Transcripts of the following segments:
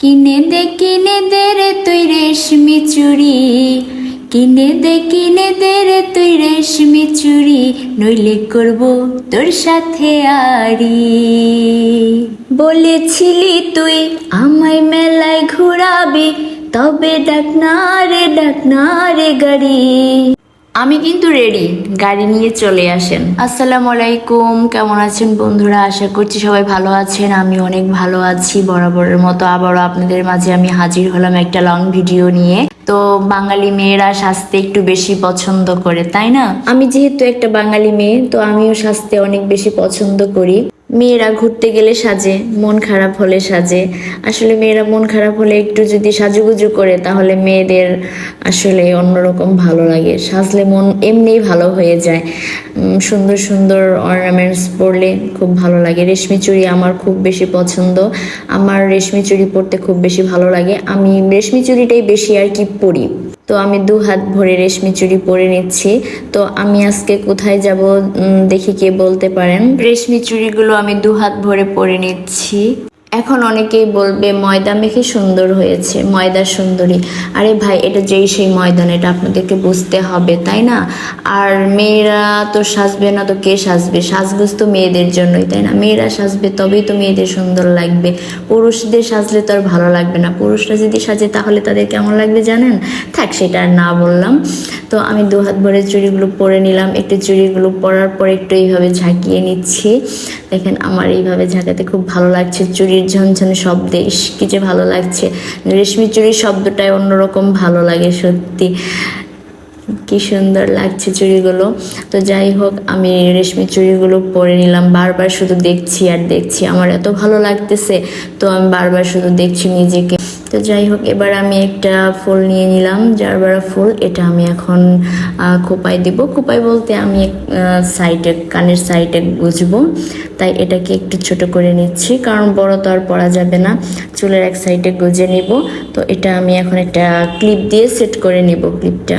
কিনে দে কিনে দে রে তুই রেশমি চুড়ি। কিনে দে কিনে দে রে তুই রেশমি চুড়ি, নইলে করব তোর সাথে আরি বলেছিলি তুই আমায় মেলায় ঘুরাবি, তবে ডাক না রে রে গাড়ি। আমি কিন্তু রেডি গাড়ি নিয়ে চলে আসেন। আসসালামু আলাইকুম কেমন আছেন বন্ধুরা? আশা করছি সবাই ভালো আছেন। আমি অনেক ভালো আছি বরাবরের মতো আবারও আপনাদের মাঝে আমি হাজির হলাম একটা লং ভিডিও নিয়ে। তো বাঙালি মেয়েরা সাজতে একটু বেশি পছন্দ করে তাই না? আমি যেহেতু একটা বাঙালি মেয়ে তো আমিও সাজতে অনেক বেশি পছন্দ করি। মেয়েরা ঘুরতে গেলে সাজে, মন খারাপ হলে সাজে। আসলে মেয়েরা মন খারাপ হলে একটু যদি সাজুগুজু করে, তাহলে মেয়েদের আসলে অন্যরকম ভালো লাগে। সাজলে মন এমনিই ভালো হয়ে যায়। সুন্দর সুন্দর অর্নামেন্টস পরলে খুব ভালো লাগে। রেশমি চুড়ি আমার খুব বেশি পছন্দ। আমার রেশমি চুড়ি পরতে খুব বেশি ভালো লাগে। আমি রেশমি চুড়িটাই বেশি আর কি পরি। তো আমি দু হাত ভরে রেশমি চুড়ি পরে নিচ্ছি। তো আমি আজকে কোথায় যাব দেখি কে বলতে পারেন। রেশমি চুড়িগুলো আমি দু হাত ভরে পরে নিচ্ছি। এখন অনেকেই বলবে, ময়দা মেখে সুন্দর হয়েছে, ময়দা সুন্দরী। আরে ভাই, এটা যেই সেই ময়দান, এটা আপনাদেরকে বুঝতে হবে, তাই না? আর মেয়েরা তো সাজবে না তো কে সাজবে? সাজগোজ তো মেয়েদের জন্যই, তাই না? মেয়েরা সাজবে তবেই তো মেয়েদের সুন্দর লাগবে। পুরুষদের সাজলে তো আর ভালো লাগবে না। পুরুষরা যদি সাজে, তাহলে তাদের কেমন লাগবে জানেন? থাক, সেটা আর না বললাম। তো আমি দু হাত ভরে চুড়িগুলো পরে নিলাম। একটু চুড়িগুলো পরার পর একটু এইভাবে ঝাঁকিয়ে নিচ্ছি। দেখেন, আমার এইভাবে ঝাঁকাতে খুব ভালো লাগছে। চুড়ির ঝনঝন শব্দে ইস কি যে ভালো লাগছে। রেশমি চুড়ির শব্দটাই অন্যরকম ভালো লাগে সত্যি। কি সুন্দর লাগছে চুড়িগুলো। তো যাই হোক, আমি রেশমি চুড়িগুলো পরে নিলাম। বারবার শুধু দেখছি আর দেখছি। আমার এত ভালো লাগতেছে। তো আমি বারবার শুধু দেখছি নিজেকে। তো যাই হোক, এবার আমি একটা ফুল নিয়ে নিলাম। জারবারা ফুল, এটা আমি এখন খোপায় দিব। খোপায় বলতে আমি সাইডে, কানের সাইডে গুজবো। তাই এটাকে একটু ছোট করে নিচ্ছি, কারণ বড় তো আর পরা যাবে না। চুলের এক সাইডে গুজে নিব। তো এটা আমি এখন একটা ক্লিপ দিয়ে সেট করে নিব ক্লিপটা।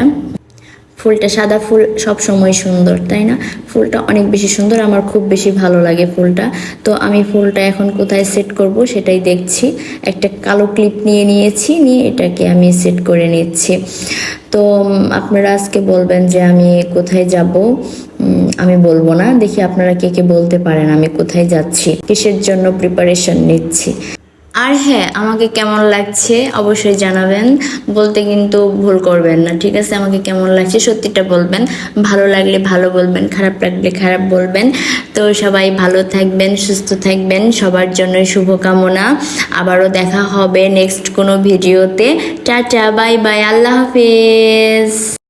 ফুলটা সাদা ফুল সব সময় সুন্দর, তাই না? ফুলটা অনেক বেশি সুন্দর, আমার খুব বেশি ভালো লাগে ফুলটা। তো আমি ফুলটা এখন কোথায় সেট করব সেটাই দেখছি। একটা কালো ক্লিপ নিয়ে নিয়েছি, নিয়ে এটাকে আমি সেট করে নিচ্ছি। তো আপনারা আজকে বলবেন যে আমি কোথায় যাব? আমি বলব না। দেখি আপনারা কে কে বলতে পারেন আমি কোথায় যাচ্ছি। কিসের জন্য প্রিপারেশন নিচ্ছি? আর হ্যাঁ আমাকে কেমন লাগছে অবশ্যই জানাবেন। বলতে কিন্তু ভুল করবেন না, ঠিক আছে? আমাকে কেমন লাগছে সত্যিটা বলবেন। ভালো লাগলে ভালো বলবেন, খারাপ লাগলে খারাপ বলবেন। তো সবাই ভালো থাকবেন, সুস্থ থাকবেন। সবার জন্য শুভকামনা। আবারও দেখা হবে নেক্সট কোনো ভিডিওতে। Tata, bye bye. আল্লাহ হাফেজ।